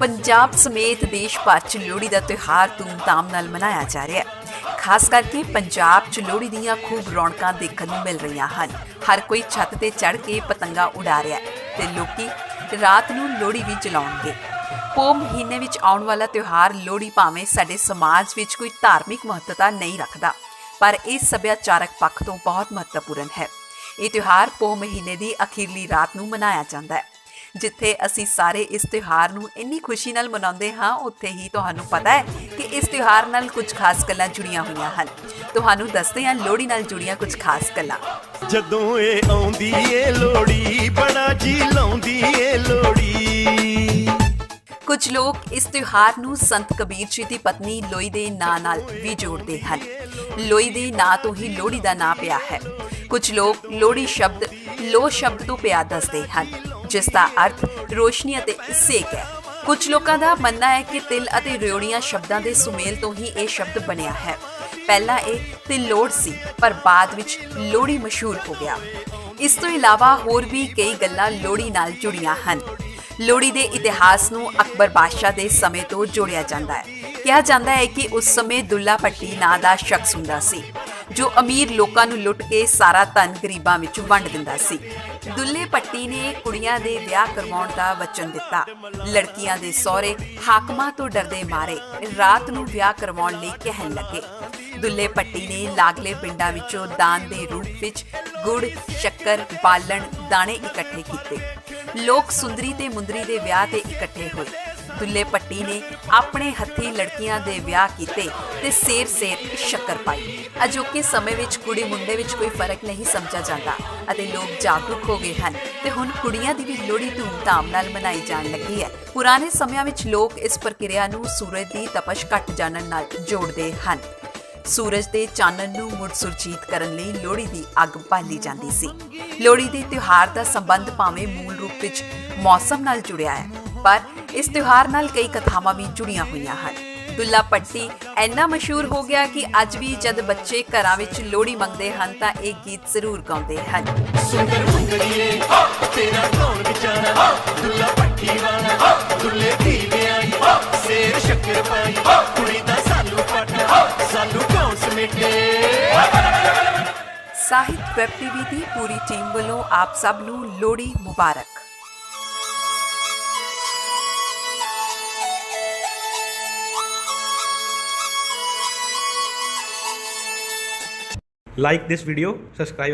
ਪੰਜਾਬ ਸਮੇਤ ਦੇਸ਼ ਭਰ 'ਚ ਲੋਹੜੀ ਦਾ ਤਿਉਹਾਰ ਧੂਮਧਾਮ ਨਾਲ ਮਨਾਇਆ ਜਾ ਰਿਹਾ ਹੈ। ਖਾਸ ਕਰਕੇ ਪੰਜਾਬ 'ਚ ਲੋਹੜੀ ਦੀਆਂ ਖੂਬ ਰੌਣਕਾਂ ਦੇਖਣ ਨੂੰ ਮਿਲ ਰਹੀਆਂ ਹਨ। ਹਰ ਕੋਈ ਛੱਤ ਤੇ ਚੜ੍ਹ ਕੇ ਪਤੰਗਾ ਉਡਾ ਰਿਹਾ ਹੈ ਤੇ ਲੋਕੀ ਰਾਤ ਨੂੰ ਲੋਹੜੀ ਵੀ ਜਲਾਉਣਗੇ। ਪੋ ਮਹੀਨੇ ਵਿੱਚ ਆਉਣ ਵਾਲਾ ਤਿਉਹਾਰ ਲੋਹੜੀ ਭਾਵੇਂ ਸਾਡੇ ਸਮਾਜ ਵਿੱਚ ਕੋਈ ਧਾਰਮਿਕ ਮਹੱਤਤਾ ਨਹੀਂ ਰੱਖਦਾ, ਪਰ ਇਹ ਸੱਭਿਆਚਾਰਕ ਪੱਖ ਤੋਂ ਬਹੁਤ ਮਹੱਤਵਪੂਰਨ ਹੈ। ਇਹ ਤਿਉਹਾਰ ਪੋ ਮਹੀਨੇ ਦੀ ਅਖੀਰਲੀ ਰਾਤ ਨੂੰ ਮਨਾਇਆ ਜਾਂਦਾ ਹੈ। ਜਿੱਥੇ ਅਸੀਂ ਸਾਰੇ ਇਸ ਤਿਉਹਾਰ ਨੂੰ ਇੰਨੀ ਖੁਸ਼ੀ ਨਾਲ ਮਨਾਉਂਦੇ ਹਾਂ ਉੱਥੇ ਹੀ ਤੁਹਾਨੂੰ ਪਤਾ ਹੈ ਕਿ ਇਸ ਤਿਉਹਾਰ ਨਾਲ ਕੁਝ ਖਾਸ ਗੱਲਾਂ ਜੁੜੀਆਂ ਹੋਈਆਂ ਹਨ। ਤੁਹਾਨੂੰ ਦੱਸਦੇ ਹਾਂ ਲੋਹੜੀ ਨਾਲ ਜੁੜੀਆਂ ਕੁਝ ਖਾਸ ਗੱਲਾਂ। ਜਦੋਂ ਇਹ ਆਉਂਦੀ ਏ ਲੋੜੀ ਬੜਾ ਜੀ ਲਾਉਂਦੀ ਏ ਲੋੜੀ ਕੁਝ ਲੋਕ ਇਸ ਤਿਉਹਾਰ ਨੂੰ ਸੰਤ ਕਬੀਰ ਜੀ ਦੀ ਪਤਨੀ ਲੋਈ ਦੇ ਨਾਂ ਨਾਲ ਵੀ ਜੋੜਦੇ ਹਨ। ਲੋਈ ਦੇ ਨਾਂ ਤੋਂ ਹੀ ਲੋਹੜੀ ਦਾ ਨਾਂ ਪਿਆ ਹੈ। ਕੁਝ ਲੋਕ ਲੋਹੜੀ ਸ਼ਬਦ ਲੋ ਸ਼ਬਦ ਤੋਂ ਪਿਆ ਦੱਸਦੇ ਹਨ। ਜਿਸ ਦਾ ਅਰਥ ਰੋਸ਼ਨੀ ਅਤੇ ਸੇਕ ਹੈ। ਕੁਝ ਲੋਕਾਂ ਦਾ ਮੰਨਣਾ ਹੈ ਕਿ ਤਿਲ ਅਤੇ ਰਿਓੜੀਆਂ ਸ਼ਬਦਾਂ ਦੇ ਸੁਮੇਲ ਤੋਂ ਹੀ ਇਹ ਸ਼ਬਦ ਬਣਿਆ ਹੈ। ਪਹਿਲਾਂ ਇਹ ਤਿਲੋੜ ਸੀ, ਪਰ ਬਾਅਦ ਵਿੱਚ ਲੋਹੜੀ ਮਸ਼ਹੂਰ ਹੋ ਗਿਆ। ਇਸ ਤੋਂ ਇਲਾਵਾ ਹੋਰ ਵੀ ਕਈ ਗੱਲਾਂ ਲੋਹੜੀ ਨਾਲ ਜੁੜੀਆਂ ਹਨ। ਲੋਹੜੀ ਦੇ ਇਤਿਹਾਸ ਨੂੰ ਅਕਬਰ ਬਾਦਸ਼ਾਹ ਦੇ ਸਮੇਂ ਤੋਂ ਜੋੜਿਆ ਜਾਂਦਾ ਹੈ। ਕਿਹਾ ਜਾਂਦਾ ਹੈ ਕਿ ਉਸ ਸਮੇਂ ਦੁੱਲਾ ਭੱਟੀ ਨਾਂ ਦਾ ਸ਼ਖਸ ਹੁੰਦਾ ਸੀ। ਜੋ ਅਮੀਰ ਲੋਕਾਂ ਨੂੰ ਲੁੱਟ ਕੇ ਸਾਰਾ ਧਨ ਗਰੀਬਾਂ ਵਿੱਚ ਵੰਡ ਦਿੰਦਾ ਸੀ। ਦੁੱਲੇ ਭੱਟੀ ਨੇ ਕੁੜੀਆਂ ਦੇ ਵਿਆਹ ਕਰਵਾਉਣ ਦਾ ਵਚਨ ਦਿੱਤਾ। ਲੜਕੀਆਂ ਦੇ ਸਹੁਰੇ ਹਾਕਮਾਂ ਤੋਂ ਡਰਦੇ ਮਾਰੇ, ਰਾਤ ਨੂੰ ਵਿਆਹ ਕਰਵਾਉਣ ਲਈ ਕਹਿਣ ਲੱਗੇ। ਦੁੱਲੇ ਭੱਟੀ ਨੇ ਲਾਗਲੇ ਪਿੰਡਾਂ ਵਿੱਚੋਂ ਦਾਨ ਦੇ ਰੂਪ ਵਿੱਚ ਗੁੜ, ਸ਼ੱਕਰ, ਬਾਲਣ ਦਾਣੇ ਇਕੱਠੇ ਕੀਤੇ। ਲੋਕ ਸੁੰਦਰੀ ਤੇ ਮੁੰਦਰੀ ਦੇ ਵਿਆਹ ਤੇ ਇਕੱਠੇ ਹੋਏ। ਦੁੱਲੇ ਪੱਟੀ ਨੇ ਆਪਣੇ ਹੱਥੀਂ ਲੜਕੀਆਂ ਦੇ ਵਿਆਹ ਕੀਤੇ ਤੇ ਸੇਰ ਸੇਰ ਸ਼ੱਕਰ ਪਾਈ। ਅਜੋਕੇ ਸਮੇਂ ਵਿੱਚ ਕੁੜੀ ਮੁੰਡੇ ਵਿੱਚ ਕੋਈ ਫ਼ਰਕ ਨਹੀਂ ਸਮਝਿਆ ਜਾਂਦਾ ਅਤੇ ਲੋਕ ਜਾਗਰੂਕ ਹੋ ਗਏ ਹਨ ਤੇ ਹੁਣ ਕੁੜੀਆਂ ਦੀ ਵੀ ਲੋਹੜੀ ਧੂਮਧਾਮ ਨਾਲ ਮਨਾਈ ਜਾਣ ਲੱਗੀ ਹੈ। ਪੁਰਾਣੇ ਸਮਿਆਂ ਵਿੱਚ ਲੋਕ ਇਸ ਪ੍ਰਕਿਰਿਆ ਨੂੰ ਸੂਰਜ ਦੀ ਤਪਸ਼ ਘਟ ਜਾਣਨ ਨਾਲ ਜੋੜਦੇ ਹਨ। ਸੂਰਜ ਦੇ ਚਾਨਣ ਨੂੰ ਮੁੜ ਸੁਰਜੀਤ ਕਰਨ ਲਈ ਲੋਹੜੀ ਦੀ ਅੱਗ ਬਾਲੀ ਜਾਂਦੀ ਸੀ। ਲੋਹੜੀ ਦੇ ਤਿਉਹਾਰ ਦਾ ਸੰਬੰਧ ਭਾਵੇਂ ਮੂਲ ਰੂਪ ਵਿੱਚ ਮੌਸਮ ਨਾਲ ਜੁੜਿਆ ਹੈ ਪਰ ਇਸ ਤਿਉਹਾਰ ਨਾਲ ਕਈ ਕਥਾਵਾਂ ਵੀ ਜੁੜੀਆਂ ਹੋਈਆਂ ਹਨ। ਦੁੱਲਾ ਪੱਟੀ ਇੰਨਾ ਮਸ਼ਹੂਰ ਹੋ ਗਿਆ ਕਿ ਅੱਜ ਵੀ ਜਦ ਬੱਚੇ ਘਰਾਂ ਵਿੱਚ ਲੋਹੜੀ ਮੰਗਦੇ ਹਨ ਤਾਂ ਇਹ ਗੀਤ ਜ਼ਰੂਰ ਗਾਉਂਦੇ ਹਨ। ਸੁੰਦਰ ਮੁੰਦਰੀਏ ਤੇਰਾ ਕੌਣ ਵਿਚਾਰਾ? ਦੁੱਲਾ ਪੱਠੀ ਵਾਲਾ ਦੁੱਲੇ ਦੀ ਵਿਆਹੀ ਸੇਰ ਸ਼ੱਕਰ ਪਾਈ ਕੁੜੀ ਦਾ ਸਾਲੂ ਪਟਾ ਸਾਲੂ ਕੌਣ ਸਮੇਟੇ? ਸਾਹਿਤ ਵੈਬ ਟੀਵੀ ਦੀ ਪੂਰੀ ਟੀਮ ਵੱਲੋਂ ਆਪ ਸਭ ਨੂੰ ਲੋਹੜੀ ਮੁਬਾਰਕ। Like this video subscribe